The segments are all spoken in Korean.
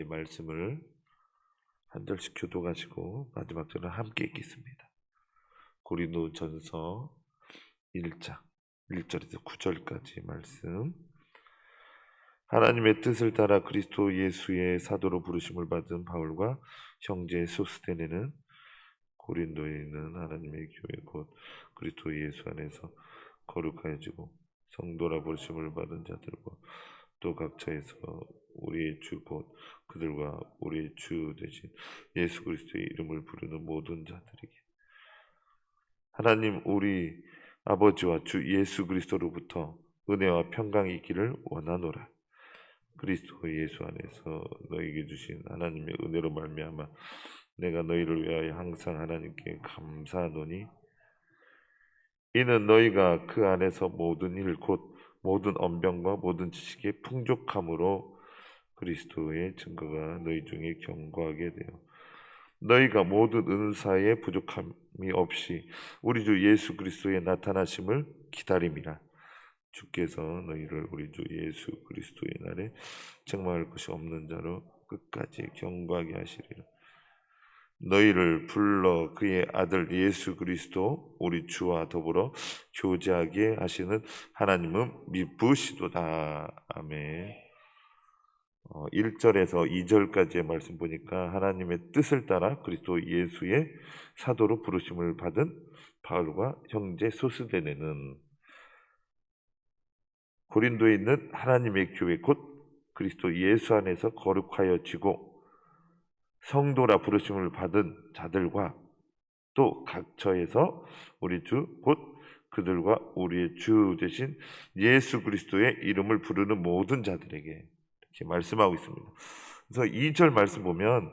이 말씀을 한 절씩 교도가지고 마지막 절은 함께 읽겠습니다. 고린도 전서 1장 1절에서 9절까지 말씀 하나님의 뜻을 따라 그리스도 예수의 사도로 부르심을 받은 바울과 형제 소스테네는 고린도에 있는 하나님의 교회 곧 그리스도 예수 안에서 거룩하여지고 성도라 부르심을 받은 자들과 또 각처에서 우리의 주 곧 그들과 우리의 주 되신 예수 그리스도의 이름을 부르는 모든 자들에게 하나님 우리 아버지와 주 예수 그리스도로부터 은혜와 평강이 있기를 원하노라. 그리스도 예수 안에서 너에게 주신 하나님의 은혜로 말미암아 내가 너희를 위하여 항상 하나님께 감사하노니 이는 너희가 그 안에서 모든 일 곧 모든 언변과 모든 지식의 풍족함으로 그리스도의 증거가 너희 중에 견고하게 되어 너희가 모든 은사에 부족함이 없이 우리 주 예수 그리스도의 나타나심을 기다림이라 주께서 너희를 우리 주 예수 그리스도의 날에 책망할 것이 없는 자로 끝까지 견고하게 하시리라 너희를 불러 그의 아들 예수 그리스도 우리 주와 더불어 교제하게 하시는 하나님은 미쁘시도다. 아멘. 어, 1절에서 2절까지의 말씀 보니까 하나님의 뜻을 따라 그리스도 예수의 사도로 부르심을 받은 바울과 형제 소스데네는 고린도에 있는 하나님의 교회 곧 그리스도 예수 안에서 거룩하여지고 성도라 부르심을 받은 자들과 또 각처에서 우리 주 곧 그들과 우리의 주 되신 예수 그리스도의 이름을 부르는 모든 자들에게 이렇게 말씀하고 있습니다. 그래서 2절 말씀 보면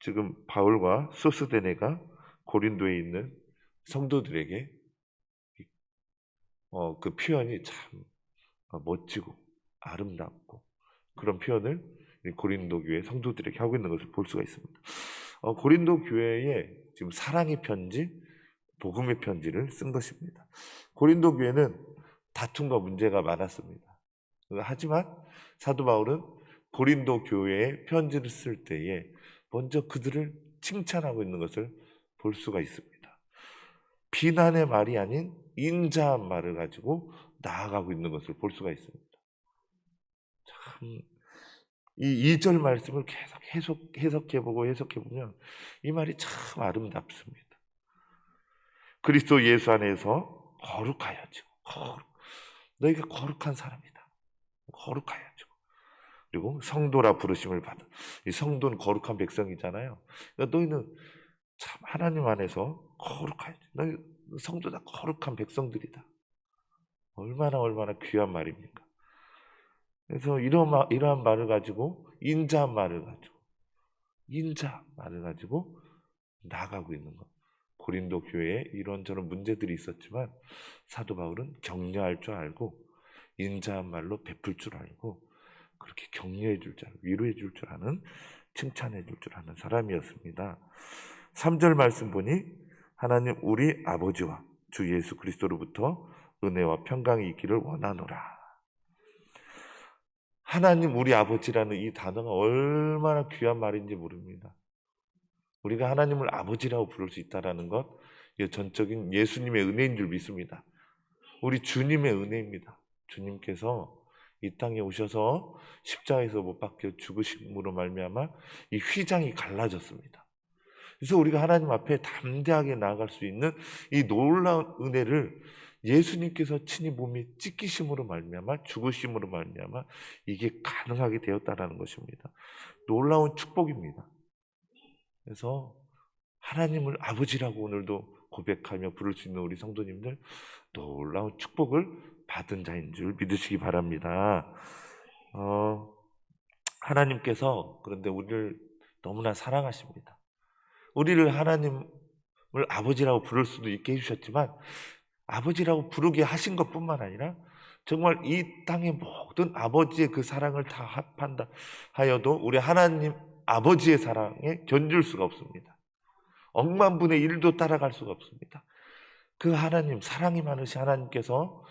지금 바울과 소스데네가 고린도에 있는 성도들에게 어, 그 표현이 참 멋지고 아름답고 그런 표현을 이 고린도 교회 성도들에게 하고 있는 것을 볼 수가 있습니다. 어, 고린도 교회에 지금 사랑의 편지, 복음의 편지를 쓴 것입니다. 고린도 교회는 다툼과 문제가 많았습니다. 하지만 사도 바울은 고린도 교회에 편지를 쓸 때에 먼저 그들을 칭찬하고 있는 것을 볼 수가 있습니다. 비난의 말이 아닌 인자한 말을 가지고 나아가고 있는 것을 볼 수가 있습니다. 참, 이 2절 말씀을 계속 해석, 해석해보고 해석해보면 이 말이 참 아름답습니다. 그리스도 예수 안에서 거룩하여지고, 거룩. 너희가 거룩한 사람이다. 거룩하여지고. 그리고 성도라 부르심을 받은. 이 성도는 거룩한 백성이잖아요. 그러니까 너희는 참 하나님 안에서 거룩하여지. 너희 성도다 거룩한 백성들이다. 얼마나 얼마나 귀한 말입니까? 그래서 마, 이러한 말을 가지고 인자한 말을 가지고 인자 말을 가지고 나가고 있는 것. 고린도 교회에 이런저런 문제들이 있었지만 사도 바울은 격려할 줄 알고 인자한 말로 베풀 줄 알고 그렇게 격려해 줄 줄 위로해 줄 줄 아는 칭찬해 줄 줄 아는 사람이었습니다. 3절 말씀 보니 하나님 우리 아버지와 주 예수 그리스도로부터 은혜와 평강이 있기를 원하노라. 하나님 우리 아버지라는 이 단어가 얼마나 귀한 말인지 모릅니다. 우리가 하나님을 아버지라고 부를 수 있다라는 것, 이 전적인 예수님의 은혜인 줄 믿습니다. 우리 주님의 은혜입니다. 주님께서 이 땅에 오셔서 십자가에서 못 박혀 죽으심으로 말미암아 이 휘장이 갈라졌습니다. 그래서 우리가 하나님 앞에 담대하게 나아갈 수 있는 이 놀라운 은혜를 예수님께서 친히 몸에 찢기심으로 말미암아 죽으심으로 말미암아 이게 가능하게 되었다라는 것입니다. 놀라운 축복입니다. 그래서 하나님을 아버지라고 오늘도 고백하며 부를 수 있는 우리 성도님들 놀라운 축복을 받은 자인 줄 믿으시기 바랍니다. 어, 하나님께서 그런데 우리를 너무나 사랑하십니다. 우리를 하나님을 아버지라고 부를 수도 있게 해주셨지만 아버지라고 부르게 하신 것 뿐만 아니라 정말 이 땅의 모든 아버지의 그 사랑을 다 합한다 하여도 우리 하나님 아버지의 사랑에 견줄 수가 없습니다. 억만 분의 일도 따라갈 수가 없습니다. 그 하나님, 사랑이 많으신 하나님께서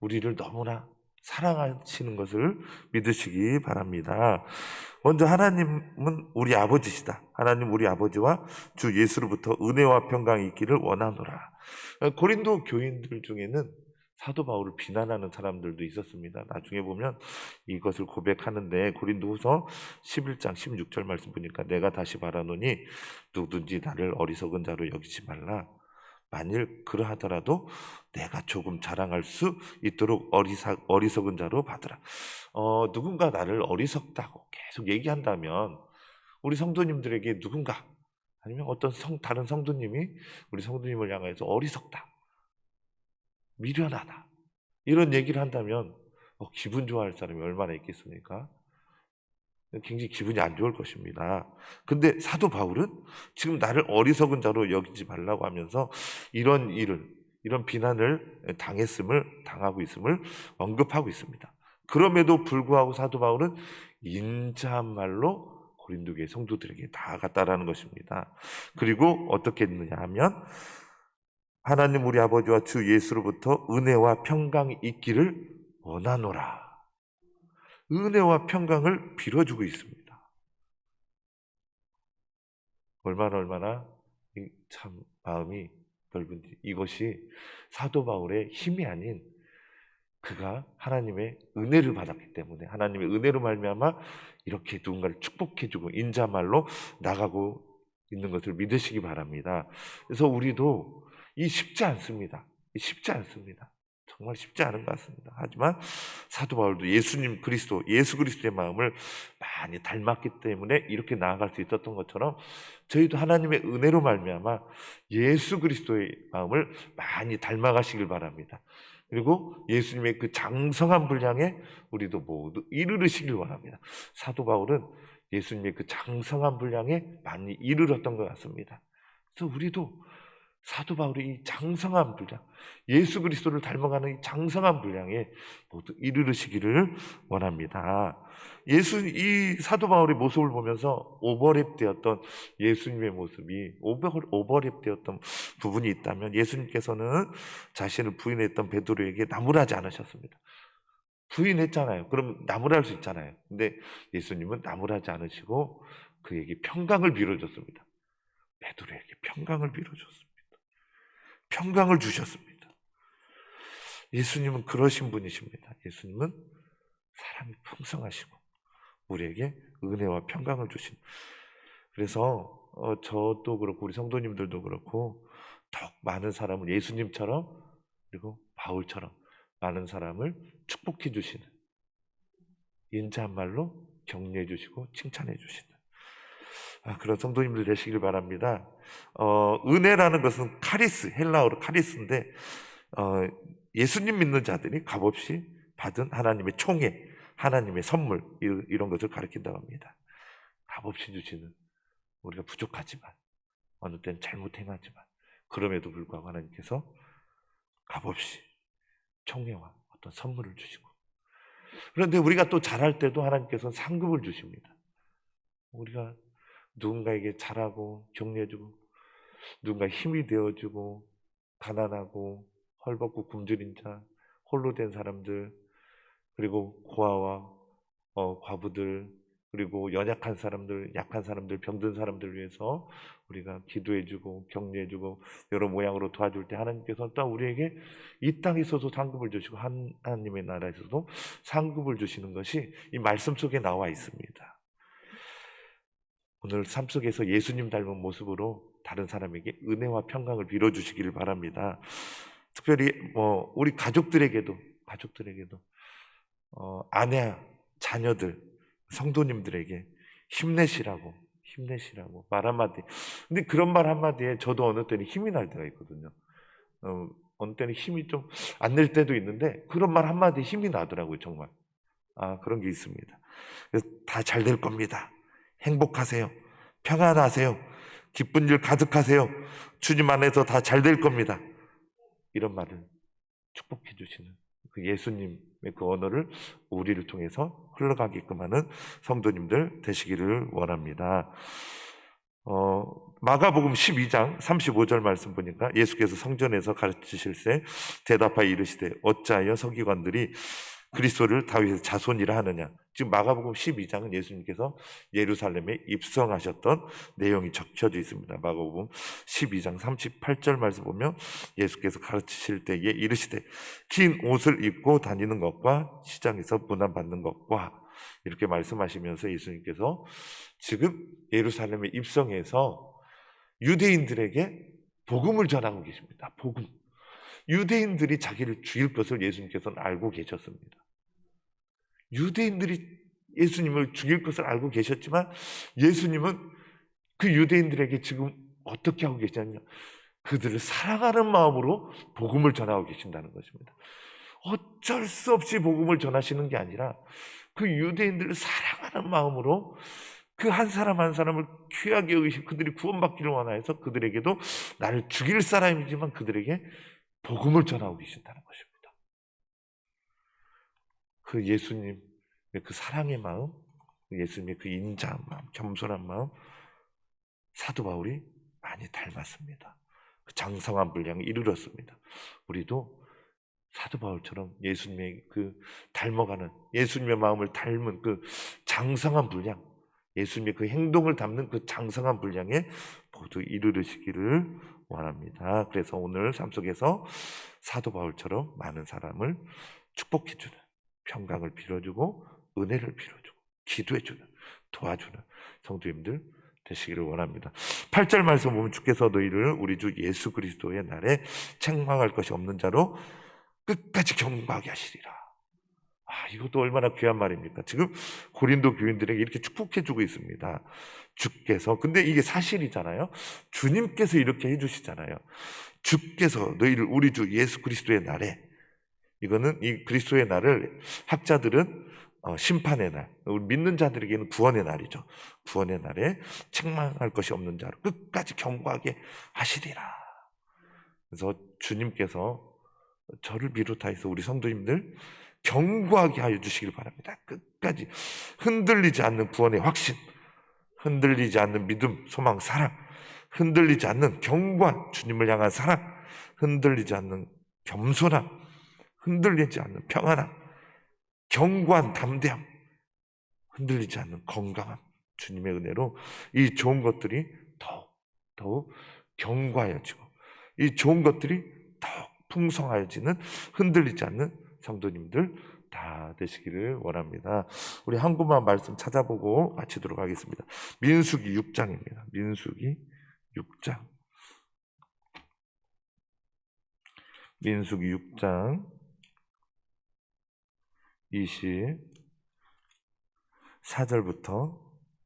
우리를 너무나 사랑하시는 것을 믿으시기 바랍니다. 먼저 하나님은 우리 아버지시다. 하나님 우리 아버지와 주 예수로부터 은혜와 평강이 있기를 원하노라. 고린도 교인들 중에는 사도 바울을 비난하는 사람들도 있었습니다. 나중에 보면 이것을 고백하는데 고린도후서 11장 16절 말씀 보니까 내가 다시 말하노니 누구든지 나를 어리석은 자로 여기지 말라. 만일 그러하더라도 내가 조금 자랑할 수 있도록 어리사, 어리석은 자로 받으라. 어, 누군가 나를 어리석다고 계속 얘기한다면 우리 성도님들에게 누군가 아니면 어떤 성, 다른 성도님이 우리 성도님을 향해서 어리석다. 미련하다. 이런 얘기를 한다면 어, 기분 좋아할 사람이 얼마나 있겠습니까? 굉장히 기분이 안 좋을 것입니다. 근데 사도 바울은 지금 나를 어리석은 자로 여기지 말라고 하면서 이런 일을, 이런 비난을 당했음을, 당하고 있음을 언급하고 있습니다. 그럼에도 불구하고 사도 바울은 인자한 말로 고린도교의 성도들에게 나아갔다라는 것입니다. 그리고 어떻게 했느냐 하면 하나님 우리 아버지와 주 예수로부터 은혜와 평강이 있기를 원하노라. 은혜와 평강을 빌어주고 있습니다. 얼마나 얼마나 이참 마음이 넓은지 이것이 사도 바울의 힘이 아닌 그가 하나님의 은혜를 받았기 때문에 하나님의 은혜로 말미암아 이렇게 누군가를 축복해주고 인자말로 나가고 있는 것을 믿으시기 바랍니다. 그래서 우리도 이 쉽지 않습니다. 쉽지 않습니다. 정말 쉽지 않은 것 같습니다. 하지만 사도 바울도 예수님 그리스도, 예수 그리스도의 마음을 많이 닮았기 때문에 이렇게 나아갈 수 있었던 것처럼 저희도 하나님의 은혜로 말미암아 예수 그리스도의 마음을 많이 닮아가시길 바랍니다. 그리고 예수님의 그 장성한 분량에 우리도 모두 이르르시길 원합니다. 사도 바울은 예수님의 그 장성한 분량에 많이 이르렀던 것 같습니다. 그래서 우리도 사도 바울이 이 장성한 분량, 예수 그리스도를 닮아가는 이 장성한 분량에 모두 이르르시기를 원합니다. 예수, 이 사도 바울의 모습을 보면서 오버랩 되었던 예수님의 모습이 오버, 오버랩 되었던 부분이 있다면 예수님께서는 자신을 부인했던 베드로에게 나무라지 않으셨습니다. 부인했잖아요. 그럼 나무랄 수 있잖아요. 근데 예수님은 나무라지 않으시고 그에게 평강을 빌어줬습니다. 베드로에게 평강을 빌어줬습니다. 평강을 주셨습니다. 예수님은 그러신 분이십니다. 예수님은 사랑이 풍성하시고 우리에게 은혜와 평강을 주신. 그래서 어, 저도 그렇고 우리 성도님들도 그렇고 더욱 많은 사람을 예수님처럼 그리고 바울처럼 많은 사람을 축복해 주시는 인자한 말로 격려해 주시고 칭찬해 주시는 아, 그런 성도님들 되시길 바랍니다. 어, 은혜라는 것은 카리스, 헬라어로 카리스인데, 어, 예수님 믿는 자들이 값없이 받은 하나님의 총애, 하나님의 선물, 이런, 것을 가리킨다고 합니다. 값없이 주시는, 우리가 부족하지만, 어느 때는 잘못 행하지만, 그럼에도 불구하고 하나님께서 값없이 총애와 어떤 선물을 주시고, 그런데 우리가 또 잘할 때도 하나님께서는 상급을 주십니다. 우리가 누군가에게 잘하고 격려해주고 누군가 힘이 되어주고 가난하고 헐벗고 굶주린 자 홀로 된 사람들 그리고 고아와 어, 과부들 그리고 연약한 사람들 약한 사람들 병든 사람들 위해서 우리가 기도해주고 격려해주고 여러 모양으로 도와줄 때 하나님께서 또 우리에게 이 땅에서도 상급을 주시고 하나님의 나라에서도 상급을 주시는 것이 이 말씀 속에 나와 있습니다. 오늘 삶 속에서 예수님 닮은 모습으로 다른 사람에게 은혜와 평강을 빌어 주시기를 바랍니다. 특별히 뭐 우리 가족들에게도 가족들에게도 어, 아내, 자녀들, 성도님들에게 힘내시라고 힘내시라고 말 한마디. 근데 그런 말 한마디에 저도 어느 때는 힘이 날 때가 있거든요. 어, 어느 때는 힘이 좀 안 낼 때도 있는데 그런 말 한마디에 힘이 나더라고요 정말. 아 그런 게 있습니다. 다 잘 될 겁니다. 행복하세요. 평안하세요. 기쁜 일 가득하세요. 주님 안에서 다 잘 될 겁니다. 이런 말을 축복해 주시는 그 예수님의 그 언어를 우리를 통해서 흘러가게끔 하는 성도님들 되시기를 원합니다. 어, 마가복음 12장 35절 말씀 보니까 예수께서 성전에서 가르치실세 대답하여 이르시되 어찌하여 서기관들이 그리스도를 다윗의 자손이라 하느냐? 지금 마가복음 12장은 예수님께서 예루살렘에 입성하셨던 내용이 적혀져 있습니다. 마가복음 12장 38절 말씀 보면 예수께서 가르치실 때에 이르시되 긴 옷을 입고 다니는 것과 시장에서 문안 받는 것과 이렇게 말씀하시면서 예수님께서 지금 예루살렘에 입성해서 유대인들에게 복음을 전하고 계십니다. 복음. 유대인들이 자기를 죽일 것을 예수님께서는 알고 계셨습니다. 유대인들이 예수님을 죽일 것을 알고 계셨지만 예수님은 그 유대인들에게 지금 어떻게 하고 계시냐면 그들을 사랑하는 마음으로 복음을 전하고 계신다는 것입니다. 어쩔 수 없이 복음을 전하시는 게 아니라 그 유대인들을 사랑하는 마음으로 그 한 사람 한 사람을 귀하게 여기시 그들이 구원받기를 원하여서 그들에게도 나를 죽일 사람이지만 그들에게 복음을 전하고 계신다는 것입니다. 그 예수님의 그 사랑의 마음, 예수님의 그 인자한 마음, 겸손한 마음, 사도 바울이 많이 닮았습니다. 그 장성한 분량에 이르렀습니다. 우리도 사도 바울처럼 예수님의 그 닮아가는 예수님의 마음을 닮은 그 장성한 분량, 예수님의 그 행동을 담는 그 장성한 분량에 모두 이르르시기를 원합니다. 그래서 오늘 삶 속에서 사도 바울처럼 많은 사람을 축복해주는 평강을 빌어주고 은혜를 빌어주고 기도해주는 도와주는 성도님들 되시기를 원합니다. 8절 말씀 보면 주께서 너희를 우리 주 예수 그리스도의 날에 책망할 것이 없는 자로 끝까지 경고하게 하시리라. 아, 이것도 얼마나 귀한 말입니까? 지금 고린도 교인들에게 이렇게 축복해주고 있습니다. 주께서, 근데 이게 사실이잖아요. 주님께서 이렇게 해주시잖아요. 주께서 너희를 우리 주 예수 그리스도의 날에, 이거는 이 그리스도의 날을 학자들은 어, 심판의 날, 우리 믿는 자들에게는 구원의 날이죠. 구원의 날에 책망할 것이 없는 자로 끝까지 경고하게 하시리라. 그래서 주님께서 저를 비롯하여서 우리 성도님들 경고하게 하여 주시길 바랍니다. 끝까지 흔들리지 않는 구원의 확신, 흔들리지 않는 믿음, 소망, 사랑, 흔들리지 않는 경고한 주님을 향한 사랑, 흔들리지 않는 겸손함, 흔들리지 않는 평안함, 경고한 담대함, 흔들리지 않는 건강함, 주님의 은혜로 이 좋은 것들이 더욱 더욱 견고하여지고 이 좋은 것들이 더욱 풍성하여지는 흔들리지 않는 성도님들 다 되시기를 원합니다. 우리 한국만 말씀 찾아보고 마치도록 하겠습니다. 민수기 6장입니다. 민수기 6장. 민수기 6장 24절부터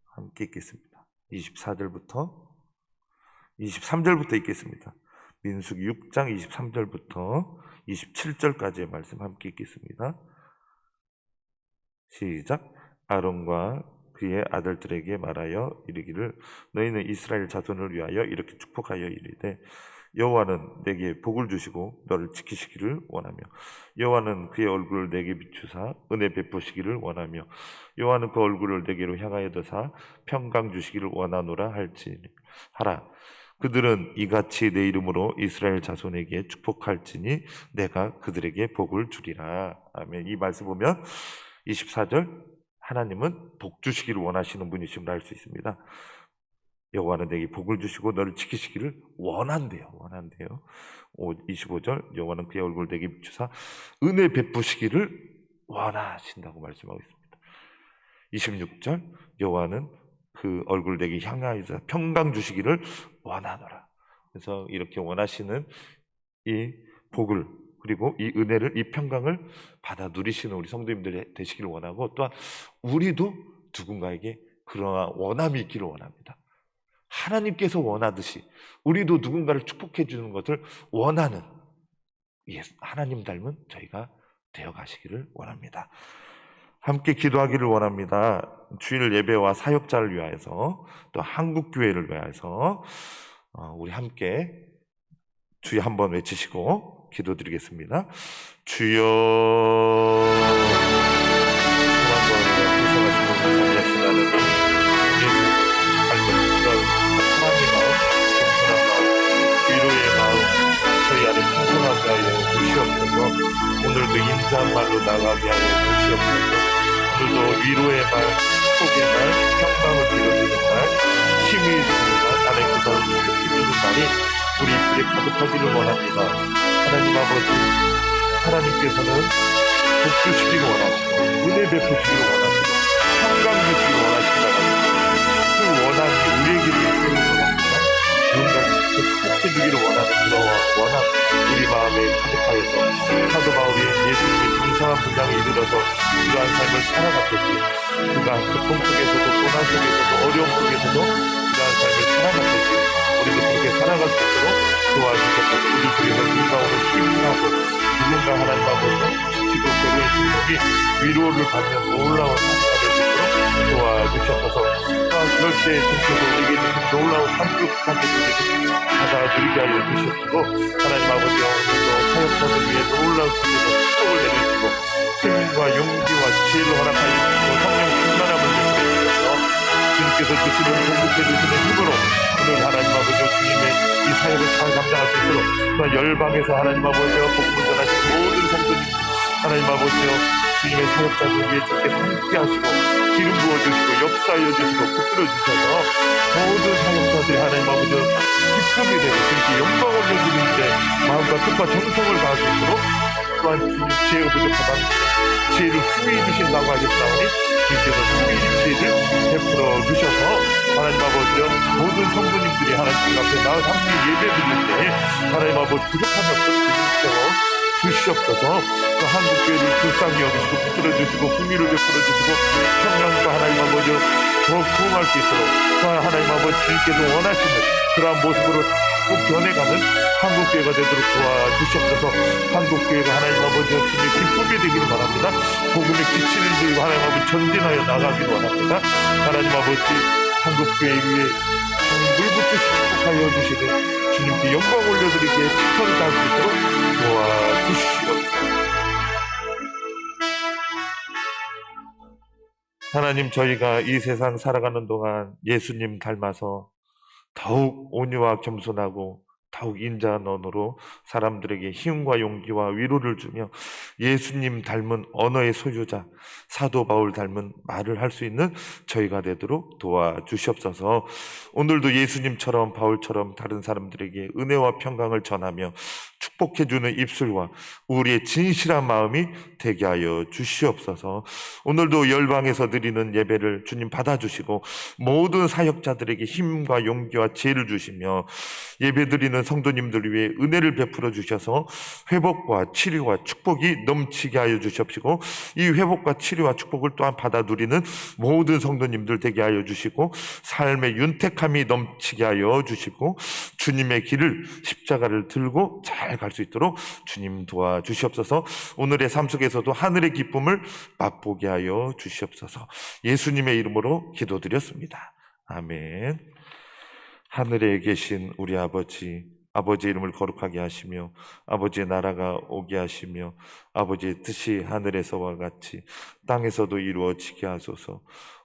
함께 읽겠습니다. 24절부터 23절부터 읽겠습니다. 민수기 6장 23절부터 27절까지의 말씀 함께 읽겠습니다. 시작. 아론과 그의 아들들에게 말하여 이르기를 너희는 이스라엘 자손을 위하여 이렇게 축복하여 이르되 여호와는 내게 복을 주시고 너를 지키시기를 원하며 여호와는 그의 얼굴을 내게 비추사 은혜 베푸시기를 원하며 여호와는 그 얼굴을 내게로 향하여 드사 평강 주시기를 원하노라 할지 하라 그들은 이같이 내 이름으로 이스라엘 자손에게 축복할지니 내가 그들에게 복을 주리라 아멘 이 말씀 보면 24절 하나님은 복 주시기를 원하시는 분이심을 알 수 있습니다 여호와는 내게 복을 주시고 너를 지키시기를 원한대요. 원한대요. 25절 여호와는 그의 얼굴 내게 비추사 은혜 베푸시기를 원하신다고 말씀하고 있습니다. 26절 여호와는 그 얼굴 내게 향하여서 평강 주시기를 원하노라. 그래서 이렇게 원하시는 이 복을 그리고 이 은혜를 이 평강을 받아 누리시는 우리 성도님들 되시기를 원하고 또한 우리도 누군가에게 그러한 원함이 있기를 원합니다. 하나님께서 원하듯이 우리도 누군가를 축복해 주는 것을 원하는 하나님 닮은 저희가 되어 가시기를 원합니다. 함께 기도하기를 원합니다. 주일 예배와 사역자를 위하여서 또 한국 교회를 위하여서 어, 우리 함께 주여 한번 외치시고 기도드리겠습니다. 주여 도 인자한 말로 나가게 하여 주시옵소서. 오늘도 위로의 말, 축복의 말, 평강을 빌어주는 말, 힘이 주는 말, 하나님께서 힘주는 말이 우리 입술에 가득하기를 원합니다. 하나님 아버지, 하나님께서는 복 주시기를 원하시고, 은혜 베푸시기를 원하시고, 이르러서 이러한 삶을 살아갔듯이 그가 고통 속에서도 고난 속에서도 어려움 속에서도 이러한 삶을 살아갔듯이 우리도 그렇게 살아갈 수 있도록 도와주셨고 우리 중에서 누군가 오늘 힘나고 누군가 하나님 아버지 괴로운 심령이 위로를 받는 놀라운 삶을 수 있도록 또한 그럴 때 주께서 우리에게 있는 놀라운 산뜻하게 주시고 받아 누리게 하여 주시옵시고 하나님 아버지 오늘도 사역자들 위해 놀라운 주께서 축복을 내려주시고 힘과 용기와 지혜를 허락하여 성령 충만함을 주셔서 주님께서 주시는 공급해 주시는 힘으로 오늘 하나님 아버지 주님의 이 사역을 잘 감당할 수 있도록 또한 열방에서 하나님 아버지와 복음을 전하시는 모든 성도님 하나님 아버지여 주님의 사역자들 위해 주께 함께 하시고 기름 부어주시고 역사하여 주시고 붙들어 주셔서 모든 사역자들이 하나님 아버지 기쁘게 되고 주님께 영광 올려주는데 마음과 뜻과 정성을 다할 수 있도록 또한 지혜가 부족하다 지혜를 후히 주신다고 하셨사오니 주님께서 후히 지혜를 베풀어 주셔서 하나님 아버지여 모든 성도님들이 하나님 앞에 나와 함께 예배 드릴 때 하나님 아버지 부족함이 주님께서 주시옵소서. 또 한국교회를 불쌍히 여기시고 붙들어 주시고 국민을 베풀어 주시고 평강과 하나님 아버지 더 부흥할 수 있도록 또 하나님 아버지 주님께서 원하시는 그러한 모습으로 꼭 변해가는 한국교회가 되도록 도와주시옵소서. 한국교회가 하나님 아버지 주님의 기쁨이 되기를 바랍니다. 복음의 기치를 들고 하나님 아버지 전진하여 나가기를 원합니다. 하나님 아버지 한국교회 위에 물붓듯이 축복하여 주시되 주님께 영광 올려드리기에 최선을 다할 수 있도록 도와주시옵소서. 하나님 저희가 이 세상 살아가는 동안 예수님 닮아서 더욱 온유와 겸손하고 더욱 인자한 언어로 사람들에게 힘과 용기와 위로를 주며 예수님 닮은 언어의 소유자 사도 바울 닮은 말을 할 수 있는 저희가 되도록 도와주시옵소서. 오늘도 예수님처럼 바울처럼 다른 사람들에게 은혜와 평강을 전하며 축복해주는 입술과 우리의 진실한 마음이 되게 하여 주시옵소서. 오늘도 열방에서 드리는 예배를 주님 받아주시고 모든 사역자들에게 힘과 용기와 지혜를 주시며 예배 드리는 성도님들 위해 은혜를 베풀어 주셔서 회복과 치료와 축복이 넘치게 하여 주시옵시고 이 회복과 치료와 축복을 또한 받아 누리는 모든 성도님들 되게 하여 주시고 삶의 윤택함이 넘치게 하여 주시고 주님의 길을 십자가를 들고 잘 갈 수 있도록 주님 도와주시옵소서 오늘의 삶 속에서도 하늘의 기쁨을 맛보게 하여 주시옵소서 예수님의 이름으로 기도드렸습니다. 아멘. 하늘에 계신 우리 아버지, 아버지의 이름을 거룩하게 하시며 아버지의 나라가 오게 하시며 아버지의 뜻이 하늘에서와 같이 땅에서도 이루어지게 하소서.